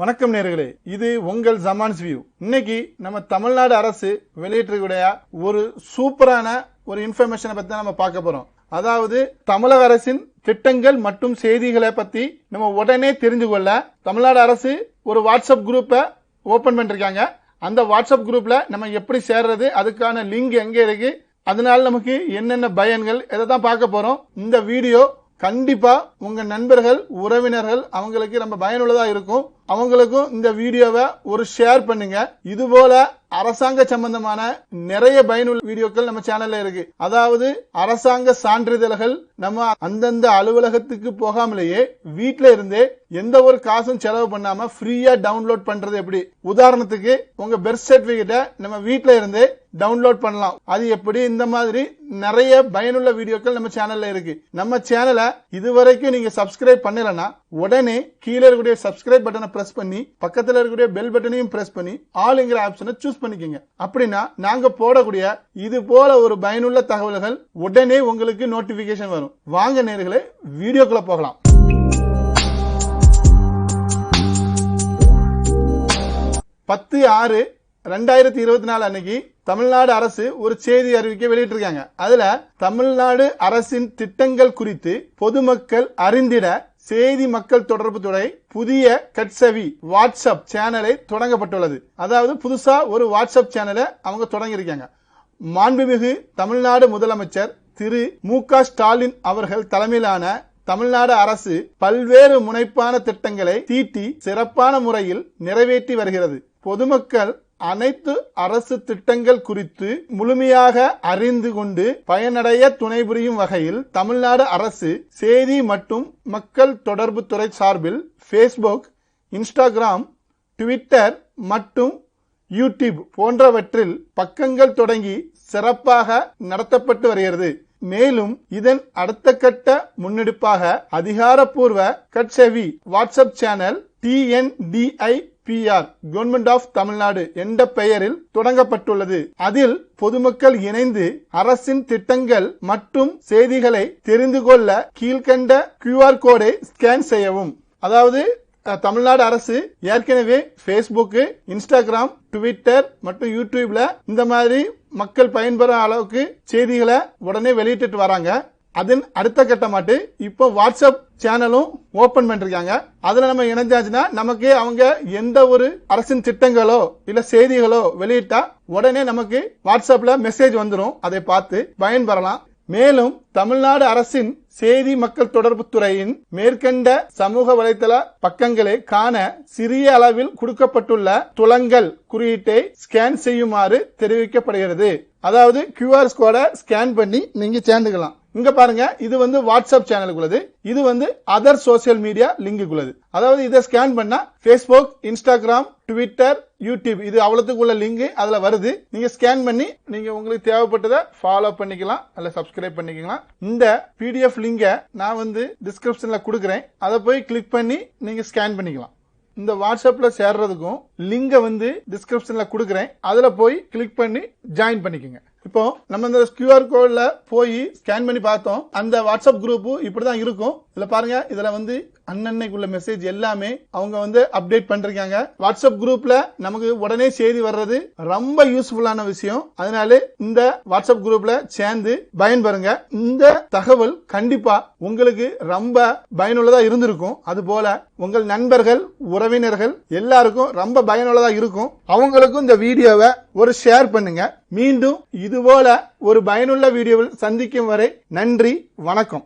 வணக்கம் நேர்களே இது உங்கள் ஜமான்ஸ் வியூ. இன்னைக்கு நம்ம தமிழ்நாடு அரசு வெளியிட்டிருக்கூடிய ஒரு சூப்பரான ஒரு இன்ஃபர்மேஷனை பத்தி நம்ம பார்க்க போறோம். அதாவது தமிழக அரசின் திட்டங்கள் மற்றும் செய்திகளை பத்தி நம்ம உடனே தெரிஞ்சு கொள்ள தமிழ்நாடு அரசு ஒரு வாட்ஸ்அப் குரூப்பை ஓபன் பண்ணிருக்காங்க. அந்த வாட்ஸ்அப் குரூப்ல நம்ம எப்படி சேர்றது அதுக்கான லிங்க் எங்க இருக்கு அதனால நமக்கு என்னென்ன பயன்கள் இதை தான் பார்க்க போறோம் இந்த வீடியோ கண்டிப்பா உங்க நண்பர்கள் உறவினர்கள் அவங்களுக்கு நம்ம பயனுள்ளதா இருக்கும். அவங்களுக்கும் இந்த வீடியோவை ஒரு ஷேர் பண்ணுங்க. இது போல அரசாங்க சம்பந்தமான நிறைய பயனுள்ள வீடியோக்கள் நம்ம சேனல்ல இருக்கு. அதாவது அரசாங்க சான்றிதழ்கள் நம்ம அந்தந்த அலுவலகத்துக்கு போகாமலேயே வீட்டில இருந்தே எந்த ஒரு காசும் செலவு பண்ணாம ஃப்ரீயா டவுன்லோட் பண்றது எப்படி? உதாரணத்துக்கு உங்க பெர்த் சர்டிபிகேட்டை நம்ம வீட்டில இருந்தே டவுன்லோட் பண்ணலாம். அது எப்படி? இந்த மாதிரி நிறைய பயனுள்ள வீடியோக்கள் நம்ம சேனல்ல இருக்கு. நம்ம சேனலை இதுவரைக்கும் நீங்க சப்ஸ்கிரைப் பண்ணலனா உடனே கீழே இருக்கக்கூடிய சப்ஸ்கிரைப் பட்டனை பிரஸ் பண்ணி பக்கத்துல இருக்கக்கூடிய பெல் பட்டனையும் பிரஸ் பண்ணி ஆளுங்கிற ஆப்ஷனை சூஸ் பண்ணிக்கோங்க. அப்படின்னா நாங்க போடக்கூடிய இது போல ஒரு பயனுள்ள தகவல்கள் உடனே உங்களுக்கு நோட்டிபிகேஷன் வரும். வாங்க நேர்களை வீடியோக்குள்ள போகலாம். பத்து ஆறு ரெண்டாயிரத்தி இருபத்தி நாலு அன்னைக்கு தமிழ்நாடு அரசு ஒரு செய்தி அறிவிக்கை வெளியிட்டிருக்காங்க. அதுல தமிழ்நாடு அரசின் திட்டங்கள் குறித்து பொதுமக்கள் அறிந்திட செய்தி மக்கள் தொடர்பு துறை புதிய கட்சவி வாட்ஸ்அப் சேனலை தொடங்கப்பட்டுள்ளது. அதாவது புதுசா ஒரு வாட்ஸ்அப் சேனலை அவங்க தொடங்கியிருக்காங்க. மாண்புமிகு தமிழ்நாடு முதலமைச்சர் திரு மு க ஸ்டாலின் அவர்கள் தலைமையிலான தமிழ்நாடு அரசு பல்வேறு முனைப்பான திட்டங்களை தீட்டி சிறப்பான முறையில் நிறைவேற்றி வருகிறது. பொதுமக்கள் அனைத்து அரசு திட்டங்கள் குறித்து முழுமையாக அறிந்து கொண்டு பயனடைய துணை புரியும் வகையில் தமிழ்நாடு அரசு செய்தி மற்றும் மக்கள் தொடர்பு துறை சார்பில் ஃபேஸ்புக் இன்ஸ்டாகிராம் ட்விட்டர் மற்றும் யூடியூப் போன்றவற்றில் பக்கங்கள் தொடங்கி சிறப்பாக நடத்தப்பட்டு வருகிறது. மேலும் இதன் அடுத்த கட்ட முன்னெடுப்பாக அதிகாரப்பூர்வ கட்செவி WhatsApp channel TNDI PR government of Tamil Nadu என்ற பெயரில் தொடங்கப்பட்டுள்ளது. அதில் பொதுமக்கள் இணைந்து அரசின் திட்டங்கள் மற்றும் செய்திகளை தெரிந்து கொள்ள கீழ்கண்ட கியூஆர் கோடை ஸ்கேன் செய்யவும். அதாவது தமிழ்நாடு அரசு ஏற்கனவே ஃபேஸ்புக்கு இன்ஸ்டாகிராம் ட்விட்டர் மற்றும் யூடியூப்ல இந்த மாதிரி மக்கள் பயன்பெற அளவுக்கு செய்திகளை உடனே வெளியிட்டு வராங்க. அதன் அடுத்த கட்டமாட்டு இப்போ வாட்ஸ்அப் சேனலும் ஓபன் பண்ணிருக்காங்க. அதுல நம்ம இணைஞ்சாச்சுன்னா நமக்கு அவங்க எந்த ஒரு அரசின் திட்டங்களோ இல்ல செய்திகளோ வெளியிட்டா உடனே நமக்கு வாட்ஸ்அப்ல மெசேஜ் வந்துடும் அதை பார்த்து பயன்பெறலாம். மேலும் தமிழ்நாடு அரசின் செய்தி மக்கள் தொடர்பு துறையின் மேற்கண்ட சமூக வலைதள பக்கங்களை காண சிறிய அளவில் கொடுக்கப்பட்டுள்ள துளங்கள் குறியீட்டை ஸ்கேன் செய்யுமாறு தெரிவிக்கப்படுகிறது. அதாவது கியூஆர் கோடை ஸ்கேன் பண்ணி நீங்க சேர்ந்துக்கலாம். இங்க பாருங்க இது வந்து வாட்ஸ்அப் சேனலுக்குள்ளது இது வந்து அதர் சோசியல் மீடியா லிங்குக்குள்ளது அதாவது இதை ஸ்கேன் பண்ணா ஃபேஸ்புக் இன்ஸ்டாகிராம் ட்விட்டர் யூடியூப் இது அவ்வளோத்துக்குள்ள லிங்க் அதுல வருது. நீங்க ஸ்கேன் பண்ணி நீங்க உங்களுக்கு தேவைப்பட்டதை ஃபாலோ பண்ணிக்கலாம் அல்ல சப்ஸ்கிரைப் பண்ணிக்கலாம். இந்த பிடிஎஃப் லிங்கை நான் வந்து டிஸ்கிரிப்ஷன்ல கொடுக்குறேன். அதை போய் கிளிக் பண்ணி நீங்க ஸ்கேன் பண்ணிக்கலாம். இந்த வாட்ஸ்அப்ல சேர்றதுக்கும் லிங்கை வந்து டிஸ்கிரிப்ஷன்ல கொடுக்குறேன். அதில் போய் கிளிக் பண்ணி ஜாயின் பண்ணிக்கோங்க. இப்போ நம்ம இந்த கியூஆர் கோட்ல போய் ஸ்கேன் பண்ணி பார்த்தோம். அந்த வாட்ஸ்அப் குரூப் இப்படிதான் இருக்கும். இதுல பாருங்க இதுல வந்து அன்னன்னைக்குள்ள மெசேஜ் எல்லாமே அவங்க வந்து அப்டேட் பண்ணிருக்காங்க. வாட்ஸ்அப் குரூப்ல நமக்கு உடனே செய்தி வர்றது ரொம்ப யூஸ்ஃபுல்லான விஷயம். அதனால இந்த வாட்ஸ்அப் குரூப்ல சேர்ந்து பயன்பெறுங்க இந்த தகவல் கண்டிப்பா உங்களுக்கு ரொம்ப பயனுள்ளதா இருந்திருக்கும். அது போல உங்கள் நண்பர்கள் உறவினர்கள் எல்லாருக்கும் ரொம்ப பயனுள்ளதா இருக்கும். அவங்களுக்கும் இந்த வீடியோவை ஒரு ஷேர் பண்ணுங்க. மீண்டும் இதுபோல ஒரு பயனுள்ள வீடியோவில் சந்திக்கும் வரை நன்றி வணக்கம்.